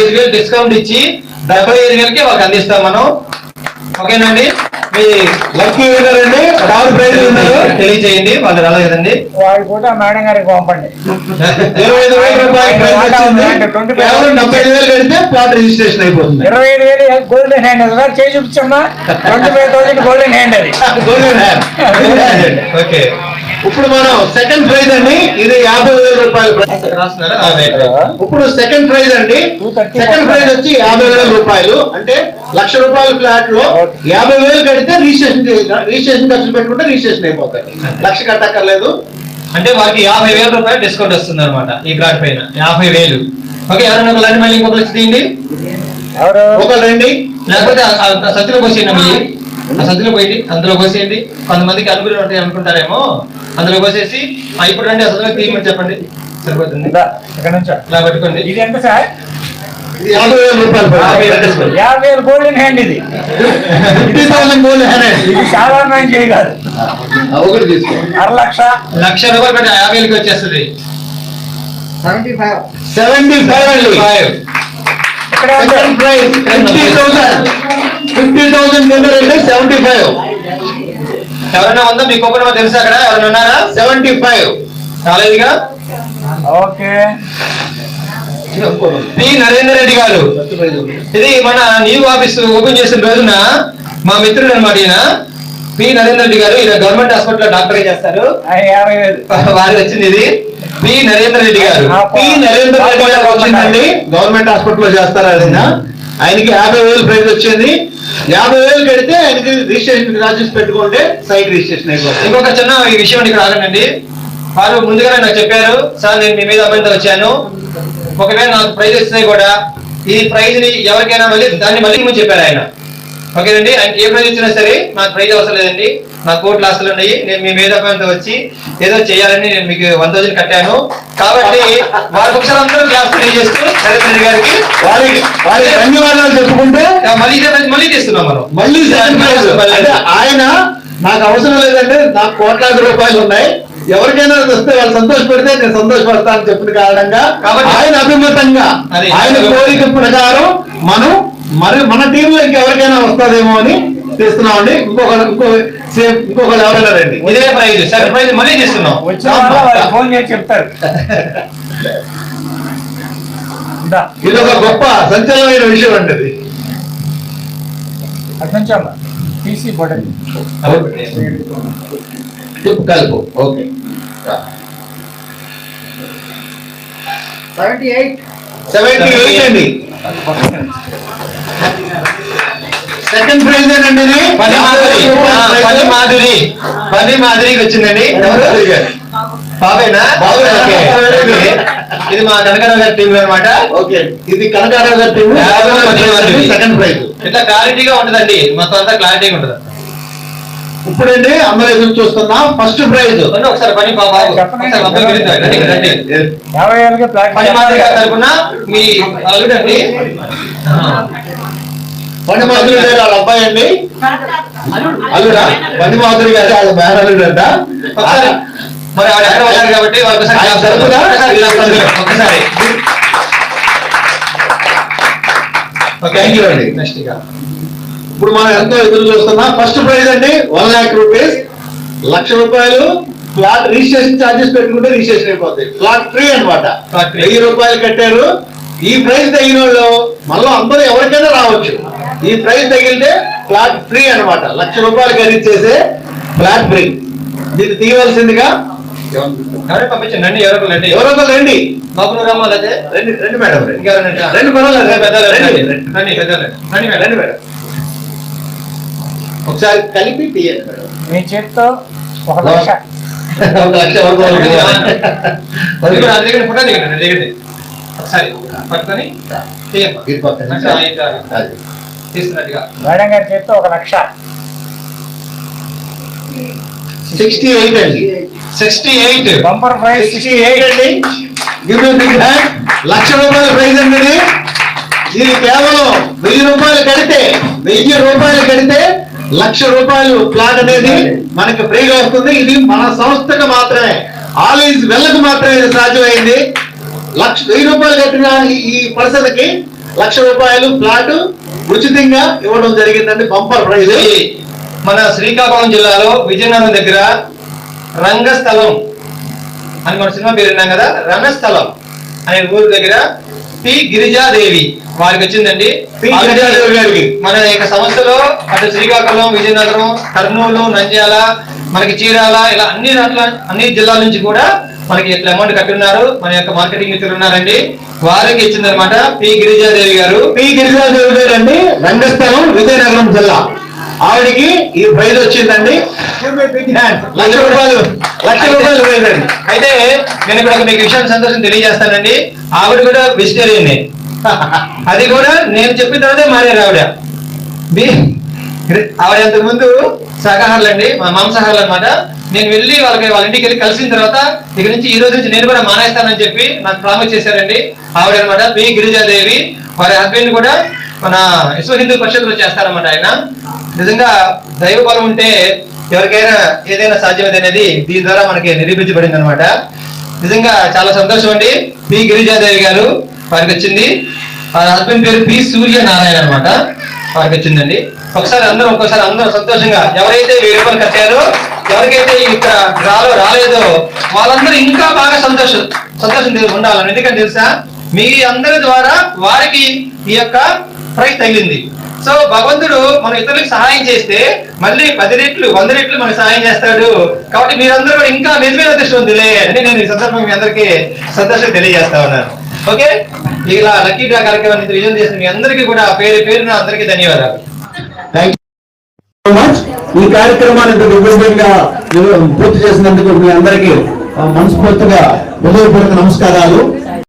ఐదు వేలు డిస్కౌంట్ ఇచ్చి డెబ్బై ఐదు వేలకి వాళ్ళకి అందిస్తాం మనం. ఓకేనండి మీ లక్కీ విన్నర్ అండి థర్డ్ ప్రైజ్ ఉన్నారు తెలియజేయండి వాళ్ళు రాలేదండి వాడి కూడా మేడం గారికి పంపండి. ఇరవై ఐదు వేల రూపాయలు కేవలం డెబ్బై ఐదు వేలు కడితే ప్లాట్ రిజిస్ట్రేషన్ అయిపోతుంది. ఇరవై ఐదు వేలు గోల్డెన్ హ్యాండ్? అది చేసి చూపించమ్మా. Twenty five thousand golden hand అది. Golden hand. ఓకే. ఇప్పుడు మనం సెకండ్ ప్రైజ్ అండి. ఇది యాభై ఇప్పుడు సెకండ్ ప్రైజ్ అండి. 230 సెకండ్ ప్రైజ్ వచ్చి యాభై వేల రూపాయలు. అంటే లక్ష రూపాయల ఫ్లాట్లో యాభై వేలు కడితే రిజిస్ట్రేషన్ రిజిస్ట్రేషన్ ఖర్చులు పెట్టుకుంటే రిజిస్ట్రేషన్ అయిపోతాయి. లక్ష కట్టక్కర్లేదు. అంటే వాళ్ళకి యాభై వేల రూపాయలు డిస్కౌంట్ వస్తుంది అనమాట ఈ ప్లాట్ పైన. యాభై వేలు. ఓకే ఎవరైనా ఒక లండి మళ్ళీ ఇంకొకరు వచ్చి తీయండి. ఎవరు? ఒకరు రండి. లేకపోతే సద్దులో పోసేయండి మళ్ళీ. ఆ సద్దులో పోయింది అందులో పోసేయండి. కొంతమందికి అనుకుని ఉంటాయి అనుకుంటారేమో. అందులో పోసేసి ఇప్పుడు రండి సద్దులో తీయమని చెప్పండి. సరిపోతుంది. ఇందా, ఇక్కడ నుంచో ఇలా పట్టుకోండి. ఇది ఎంత సార్? యాభై వేల రూపాయలు యాభై వేలు గోల్డెన్ హ్యాండ్ ఇది. హ్యాండ్. ఇది సాధారణమైన చేయి కాదు ఒకటి తీసుకో. అర లక్ష. లక్ష రూపాయలు పెట్టి యాభై వేలకి వచ్చేస్తుంది. సెవెంటీ ఫైవ్ అండి. ఫైవ్ ఇక్కడ second prize fifty thousand fifty thousand అంటే సెవెంటీ ఫైవ్ ఎవరైనా ఉందా? మీ కుటుంబం తెలుసా అక్కడ? ఎవరైనా ఉన్నారా? సెవెంటీ ఫైవ్ కాలేదుగా ఓకే. పి నరేందర్ రెడ్డి గారు. ఇది మన న్యూ ఆఫీస్ ఓపెన్ చేసిన రోజున మా మిత్రుడు అనమాట ఈయన. పి నరేందర్ రెడ్డి గారు ఈయన గవర్నమెంట్ హాస్పిటల్ డాక్టర్ చేస్తారు. వారికి వచ్చింది ఇది. పి నరేందర్ రెడ్డి గారు పి నరేంద్ర రెడ్డి గారు వచ్చిందండి. గవర్నమెంట్ హాస్పిటల్లో చేస్తారు ఆయన. ఆయనకి యాభై వేలు ప్రైజ్ వచ్చింది. యాభై వేలు కడితే ఆయనకి రిజిస్ట్రేషన్ చార్జెస్ పెట్టుకుంటే సైట్ రిజిస్ట్రేషన్ అయిపోతుంది. ఇంకొక చిన్న ఈ విషయం ఇక్కడ ఆగండి. వారు ముందుగానే నాకు చెప్పారు సార్ నేను మీ మీద అభ్యంతరం వచ్చాను. ఒకవేళ నాకు ప్రైజ్ వస్తే కూడా ఈ ప్రైజ్ని ఎవరికైనా మళ్ళీ దాన్ని మళ్ళీ ఇమ్మని చెప్పారు ఆయన. ఓకేనండి? ఆయన ఏ ప్రైజ్ ఇచ్చినా సరే నాకు ప్రైజ్ అవసరం లేదండి. నాకు కోట్లు ఆస్తులు ఉన్నాయి. నేను మీ మీద అభ్యంతరం వచ్చి ఏదో చేయాలని నేను మీకు వన్ థౌసండ్ కట్టాను. కాబట్టి వారి ఒకసారి అందరూ క్లాస్ చేస్తూ నరేంద్ర గారికి వారికి వారికి ధన్యవాదాలు చెప్పుకుంటే మళ్ళీ మళ్ళీ తీస్తున్నాం మనం. మళ్ళీ ఆయన నాకు అవసరం లేదంటే నాకు కోట్లాది రూపాయలు ఉన్నాయి. ఎవరికైనా వస్తే వాళ్ళు సంతోషపెడితే నేను సంతోషపడతానని చెప్పిన కారణంగా కాబట్టి- ఆయన అభిమతంగా ఆయన కోరిక ప్రకారం మనం మరి మన టీంలో ఇంకెవరికైనా వస్తుందేమో అని తీస్తున్నామండి. ఇంకొక ఇంకో సేమ్ ఇంకొకరు ఎవరైనా రండి. ఇదే ప్రైజ్. సెకండ్ ప్రైజ్ మళ్ళీ తీస్తున్నాం వాళ్ళకి ఫోన్ చేసి చెప్తారు. ఇందా, ఇది ఒక గొప్ప సంచలనమైన విషయం అండి అది. నుంచి అమ్మా తీసి కలుపు. Okay. Seventy eight. Seventy eight అండి. సెకండ్ ప్రైజ్ అండి మాధురి. మాధురి. మాధురికి వచ్చిందండి? బాబేనా. ఇది మా కనకరావు గారి టీం అనమాట ఓకే. ఇది కనకారావు గారి టీం సెకండ్ ప్రైజ్ ఇట్లా క్లారిటీగా ఉంటదండి. మొత్తం అంతా క్లారిటీగా ఉంటది. ఇప్పుడండి అందరూ ఎదురు చూస్తున్నా ఫస్ట్ ప్రైజ్ ఒకసారి పని తరపున మీ అల్లుడండి. బండి మాధురి గారు వాళ్ళ అబ్బాయి అండి అల్లుడా? బండి మాధురి గారు వాళ్ళ మేనల్లుడు అంట ఒకసారి. మరి ఆవిడ ఎక్కడ వచ్చారు కాబట్టి వాళ్ళకి ఒకసారి. Thank you అండి. నెక్స్ట్ ఇక. ఇప్పుడు మనం ఎంతో ఎదురు చూస్తున్నా ఫస్ట్ ప్రైజ్ అండి వన్ లాక్ రూపీస్ లక్ష రూపాయలు ఫ్లాట్ రిజిస్ట్రేషన్ చార్జెస్ పెట్టుకుంటే రిజిస్ట్రేషన్ అయిపోతాయి ఫ్లాట్ ఫ్రీ free. వెయ్యి రూపాయలు కట్టారు. ఈ ప్రైజ్ తగిన వాళ్ళు మళ్ళీ అందరూ ఎవరికైనా రావచ్చు. ఈ ప్రైజ్ తగిలితే ఫ్లాట్ ఫ్రీ అన్నమాట. లక్ష రూపాయలు ఖరీదు చేసే ఫ్లాట్ ఫ్రీ దీన్ని తీయవలసిందిగా ఎవరైనా పంపించండి రండి ఎవరో రండి ఎవరో రండి బాబు నువ్వు రమ్మా లేదే? రండి రండి మేడం రండి ఇంకెవరైనా రండి. రండి పర్వాలేదు రండి, పెద్దలు రండి. మేడం. రండి మేడం. ఒకసారి కలిపి తీయండి మేడం. మీ చేతితో ఒక లక్ష. ఒక లక్ష రూపాయలు అది కూడా అది దిగండి, ఫోటో దిగండి, దిగండి. ఒకసారి పట్టుకొని తీయమ్మా. ఇది పక్కన. మంచిగా ఇట్లా అది. తీస్తున్నట్టుగా మేడం గారి చేతితో ఒక లక్ష. సిక్స్టీ ఎయిట్ అండి sixty eight bumper prize sixty eight అండి లక్ష రూపాయల ప్రైజ్ అండి. ఇది కేవలం వెయ్యి రూపాయలు కడితే వెయ్యి రూపాయలు కడితే లక్ష రూపాయలు ప్లాట్ అనేది మనకి ఫ్రీగా వస్తుంది. ఇది మన సంస్థకు మాత్రమే. ఆల్ ఈజ్ వెల్లకు మాత్రమే ఇది సాధ్యమైంది. లక్ష వెయ్యి రూపాయలు కట్టిన ఈ- పర్సన్కి లక్ష రూపాయలు ప్లాట్ ఉచితంగా ఇవ్వడం జరిగిందండి. బంపర్ ప్రైజ్ మన శ్రీకాకుళం జిల్లాలో విజయనగరం దగ్గర రంగస్థలం అని మన సినిమా పేరు విన్నాం కదా? రంగస్థలం అనే ఊరు దగ్గర పి. గిరిజాదేవి వారికి వచ్చిందండి. పి. గిరిజాదేవి గారికి. మన యొక్క సంస్థలో అటు శ్రీకాకుళం విజయనగరం కర్నూలు నంద్యాల మనకి చీరాల ఇలా అన్ని అన్ని జిల్లాల నుంచి కూడా మనకి ఇట్లా అమౌంట్ కట్టున్నారు మన యొక్క మార్కెటింగ్ మిత్రులు ఉన్నారండి. వారికి ఇచ్చిందనమాట పి. గిరిజాదేవి గారు. పి. గిరిజాదేవి గారు అండి రంగస్థలం విజయనగరం జిల్లా. ఆవిడికి ఈ ప్రైజ్ వచ్చిందండి. లక్ష రూపాయలు లక్ష రూపాయలు ప్రైజ్ అయితే నేను ఇక్కడ మీకు విషయాన్ని సంతోషం తెలియజేస్తానండి. ఆవిడ కూడా వెజిటేరియన్ అది కూడా నేను చెప్పిన తర్వాతే మారారు ఆవిడ బి- ఆవిడ అంతకు ముందు శాకాహారులు అండి మా మాంసాహారులు అనమాట నేను వెళ్ళి వాళ్ళకి వాళ్ళ ఇంటికి వెళ్ళి కలిసిన తర్వాత ఇక నుంచి ఈ రోజు నుంచి నేను కూడా మానేస్తానని చెప్పి నాకు ప్రామిస్ చేశారండి. ఆవిడ అనమాట పి. గిరిజాదేవి. వారి హస్బెండ్ కూడా మన విశ్వ హిందూ పరిషత్లో చేస్తారన్నమాట ఆయన. నిజంగా దైవ బలం ఉంటే ఎవరికైనా ఏదైనా సాధ్యమైంది అనేది దీని ద్వారా మనకి నిరూపించబడింది అనమాట నిజంగా చాలా సంతోషం అండి. పి. గిరిజాదేవి గారు వారికి వచ్చింది. వారి హస్బెండ్ పేరు పి. సూర్య నారాయణ అనమాట వారికి వచ్చిందండి. ఒకసారి అందరూ ఒక్కోసారి అందరూ సంతోషంగా ఎవరైతే వెయ్యి రూపాయలు కట్టారో ఎవరికైతే ఇక్కడ రాలో రాలేదో వాళ్ళందరూ ఇంకా బాగా సంతోషం సంతోషం ఉండాలని. ఎందుకంటే తెలుసా? మీ అందరి ద్వారా వారికి ఈ యొక్క ప్రైజ్ తగిలింది. సో భగవంతుడు మన ఇతరులకు సహాయం చేస్తే మళ్ళీ పది రెట్లు వంద రెట్లు మనకు సహాయం చేస్తాడు. కాబట్టి మీరందరూ కూడా ఇంకా నిజమైన ఉందిలే అని నేను ఈ సందర్భంగా మీ అందరికీ సంతోషం తెలియజేస్తా ఉన్నాను. ఓకే ఇలా లక్కీ డ్రా కార్యక్రమాన్ని విజయం చేసిన మీ అందరికీ కూడా పేరు పేరున అందరికీ ధన్యవాదాలు. ఈ కార్యక్రమాన్ని ఇంత విజయవంతంగా పూర్తి చేసినందుకు మీ అందరికీ మనస్ఫూర్తిగా హృదయపూర్వక నమస్కారాలు.